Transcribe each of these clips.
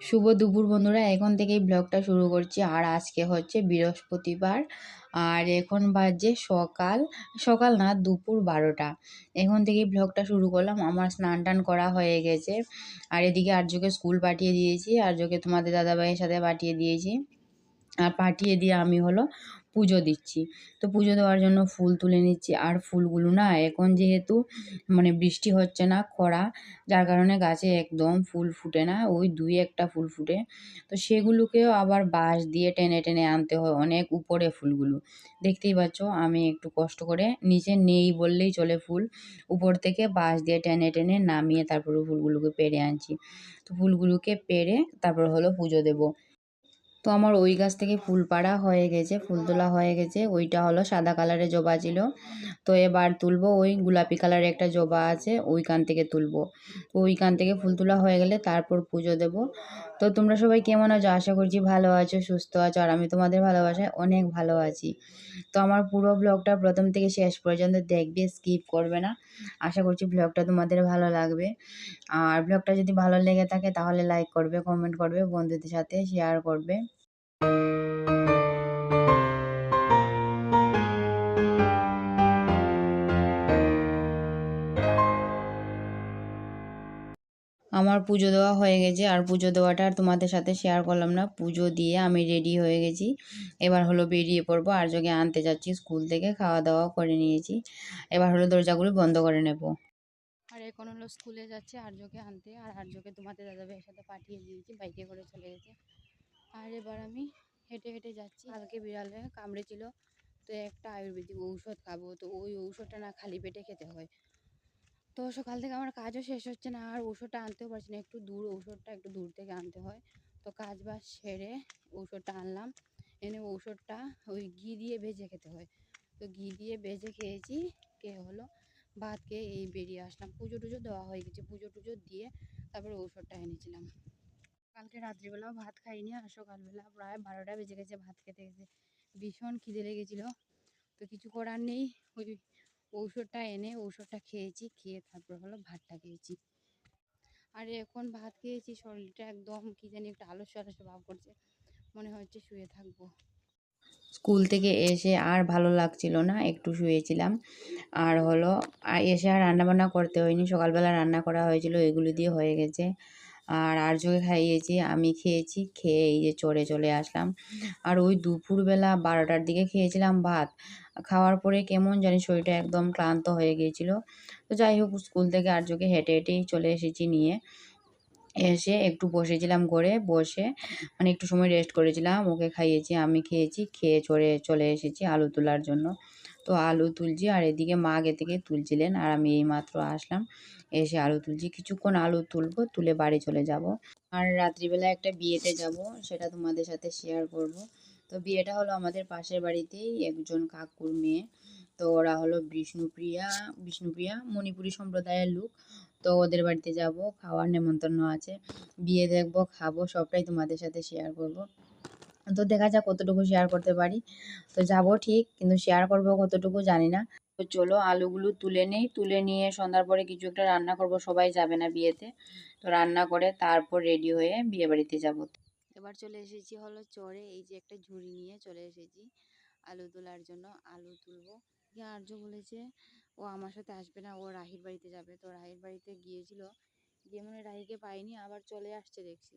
শুভ দুপুর বন্ধুরা, এখন থেকেই ব্লগটা শুরু করছি। আর আজকে হচ্ছে বৃহস্পতিবার, আর এখন বাজে সকাল সকাল না, দুপুর বারোটা। এখন থেকেই ব্লগটা শুরু করলাম, আমার স্নান টান করা হয়ে গেছে। আর এদিকে আর্যকে স্কুল পাঠিয়ে দিয়েছি, আর্যকে তোমাদের দাদাভাইয়ের সাথে পাঠিয়ে দিয়েছি। আর পাঠিয়ে দিয়ে আমি হলো পুজো দিচ্ছি। তো পুজো দেওয়ার জন্য ফুল তুলে নিচ্ছি। আর ফুলগুলো না এখন যেহেতু মানে বৃষ্টি হচ্ছে না খরা, যার কারণে গাছে একদম ফুল ফুটে না, ওই দুই একটা ফুল ফুটে। তো সেগুলোকেও আবার বাঁশ দিয়ে টেনে টেনে আনতে হয় অনেক উপরে ফুলগুলো। দেখতেই পাচ্ছ, আমি একটু কষ্ট করে নিচে নেই বললেই চলে ফুল। উপর থেকে বাঁশ দিয়ে টেনে টেনে নামিয়ে তারপরে ফুলগুলোকে পেরে আনছি। তো ফুলগুলোকে পেরে তারপর হলো পুজো দেবো। তো আমার ওই গাছ থেকে ফুল পাড়া হয়ে গেছে ফুল তোলা হয়ে গেছে। ওইটা হলো সাদা কালারের জবা ছিল। তো এবার তুলবো ওই গোলাপি কালারের একটা জবা আছে, ওইখান থেকে তুলবো। ওইখান থেকে ফুল তোলা হয়ে গেলে তারপর পুজো দেব। তো তোমরা সবাই কেমন আছো? আশা করছি ভালো আছো, সুস্থ আছো, আর আমি তোমাদের ভালোবাসায় অনেক ভালো আছি। তো আমার পুরো ব্লগটা প্রথম থেকে শেষ পর্যন্ত দেখবে, স্কিপ করবে না। আশা করছি ব্লগটা তোমাদের ভালো লাগবে। আর ব্লগটা যদি ভালো লেগে থাকে তাহলে লাইক করবে কমেন্ট করবে, বন্ধুদের সাথে শেয়ার করবে। আমার পুজো দেওয়া হয়ে গেছে, আর পুজো দেওয়াটা আর তোমাদের সাথে শেয়ার করলাম না। পুজো দিয়ে আমি রেডি হয়ে গেছি। এবার হলো বেরিয়ে পড়ব আর যোগে আনতে যাচ্ছি স্কুল থেকে খাওয়া দাওয়া করে নিয়েছি। এবার হলো দরজাগুলো বন্ধ করে নেব। আর এখন হলো স্কুলে যাচ্ছে আর্যকে আনতে, আর আর্যকে তোমাদের দাদাভাইয়ের সাথে পাঠিয়ে দিয়েছি, বাইকে করে চলে গেছে। আর এবার আমি হেঁটে হেঁটে যাচ্ছি। কালকে বিড়ালে কামড়েছিল, তো একটা আয়ুর্বেদিক ঔষধ খাব, তো ওই ঔষধটা না খালি পেটে খেতে হয়। তো সকাল থেকে আমার কাজও শেষ হচ্ছে না, আর ওষুধটা আনতেও পারছি না। একটু দূর ওষুধটা একটু দূর থেকে আনতে হয়। তো কাজ বাজ সেরে ওষুধটা আনলাম। এনে ওষুধটা ওই ঘি দিয়ে ভেজে খেতে হয়। তো ঘি দিয়ে ভেজে খেয়েছি কে হলো। ভাত খেয়ে এই বেরিয়ে আসলাম। পুজো টুজো দেওয়া হয়ে গেছে। পুজো টুজো দিয়ে তারপরে ওষুধটা এনেছিলাম। কালকে রাত্রিবেলাও ভাত খাইনি আর সকালবেলা প্রায় বারোটা বেজে গেছে ভাত খেতে গেছে ভীষণ খিদে লেগেছিলো। তো কিছু করার নেই। ওই ঔষধটা এনে ঔষধটা খেয়েছি, খেয়ে তারপর হলো ভাতটা খেয়েছি। আর এখন ভাত খেয়েছি, শরীরটা একদম কি জানি একটা আলস্য আলস্য ভাব করছে। মনে হচ্ছে শুয়ে থাকব। স্কুল থেকে এসে আর ভালো লাগছিল না, একটু শুয়েছিলাম। আর হলো এসে আর রান্নাবান্না করতে হয়নি। সকালবেলা রান্না করা হয়েছিল, এগুলো দিয়ে হয়ে গেছে। আর আর্যকে খাইয়েছি আমি খেয়েছি, খেয়ে এই যে চড়ে চলে আসলাম। আর ওই দুপুরবেলা বারোটার দিকে খেয়েছিলাম ভাত। খাওয়ার পরে কেমন জানি শরীরটা একদম ক্লান্ত হয়ে গিয়েছিল। তো যাই হোক, স্কুল থেকে আর্যকে হেঁটে হেঁটেই চলে এসেছি নিয়ে। এসে একটু বসেছিলাম ঘরে, বসে মানে একটু সময় রেস্ট করেছিলাম। ওকে খাইয়েছি, আমি খেয়েছি, খেয়ে চড়ে চলে এসেছি আলু তোলার জন্য। তো আলু তুলছি, আর এদিকে মা আগে থেকে তুলছিলেন, আর আমি এই মাত্র আসলাম। এসে আলু তুলছি। কিছুক্ষণ আলু তুলবো, তুলে বাড়ি চলে যাব। আর রাত্রিবেলা একটা বিয়েতে যাব, সেটা তোমাদের সাথে শেয়ার করব। তো বিয়েটা হলো আমাদের পাশের বাড়িতেই একজন কাকুর মেয়ে। তো ওরা হলো বিষ্ণুপ্রিয়া বিষ্ণুপ্রিয়া মণিপুরি সম্প্রদায়ের লোক। তো ওদের বাড়িতে যাব, খাওয়ার নেমন্তন্ন আছে। বিয়ে দেখব, খাব, সবটাই তোমাদের সাথে শেয়ার করব। তো দেখা যাক কতটুকু শেয়ার করতে পারি। তো যাব ঠিক, কিন্তু শেয়ার করব কতটুকু জানি না। তো চলো আলুগুলো তুলে নেই। তুলে নিয়ে সন্ধ্যার পরে কিছু একটা রান্না করব, সবাই যাবে না বিয়েতে। তো রান্না করে তারপর রেডি হয়ে বিয়ে বাড়িতে যাব। এবার চলে এসেছি হলো চরে এই যে একটা ঝুড়ি নিয়ে চলে এসেছি আলু তোলার জন্য। আলু তুলবো। আর্য বলেছে, ও আমার সাথে আসবে না, ও রাহির বাড়িতে যাবে। তো রাহির বাড়িতে গিয়েছিল। গিয়ে মনে রাহিকে পাইনি, আবার চলে আসছে দেখছি।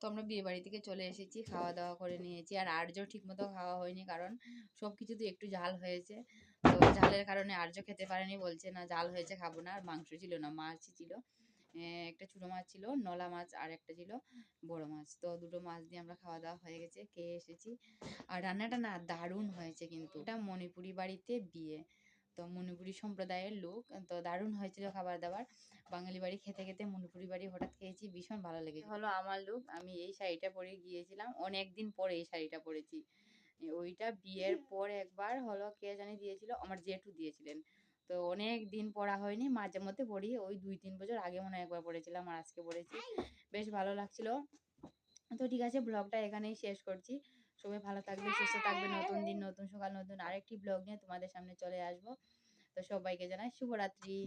তো আমরা বিয়ে বাড়ি থেকে চলে এসেছি, খাওয়া দাওয়া করে নিয়েছি। আর আর্য ঠিক মতো খাওয়া হয়নি কারণ সব কিছুতে একটু ঝাল হয়েছে। তো ঝালের কারণে আর্য খেতে পারেনি, বলছে না ঝাল হয়েছে, খাব না। আর মাংস ছিল না মাছই ছিল। একটা ছোটো মাছ ছিল, নলা মাছ আর একটা ছিল, বড় মাছ। তো দুটো মাছ দিয়ে আমরা খাওয়া দাওয়া হয়ে গেছে, খেয়ে এসেছি। আর রান্নাটা না দারুণ হয়েছে কিন্তু। এটা মণিপুরি বাড়িতে বিয়ে। তো মণিপুরি সম্প্রদায়ের লোক, তো দারুণ হয়েছিল খাবার দাবার। বাঙালি বাড়ি খেতে খেতে মণিপুরি বাড়ি হঠাৎ খেয়েছি, ভীষণ ভালো লেগেছে। হলো আমার লুক আমি এই শাড়িটা পরে গিয়েছিলাম অনেক দিন পরে এই শাড়িটা পরেছি। ওইটা বিয়ের পর একবার হলো, কে জানি দিয়েছিল, আমার জেঠু দিয়েছিলেন। তো অনেক দিন পরা হয়নি, মাঝে মধ্যে পরি, ওই দুই তিন বছর আগে মনে একবার পরেছিলাম, আর আজকে পরেছি। বেশ ভালো লাগছিল। তো ঠিক আছে, ব্লগটা এখানেই শেষ করছি। সবাই ভালো থাকবে সুস্থ থাকবে নতুন দিন নতুন সকাল নতুন আরেকটি ব্লগ নিয়ে তোমাদের সামনে চলে আসব। তো সবাইকে জানাই শুভরাত্রি।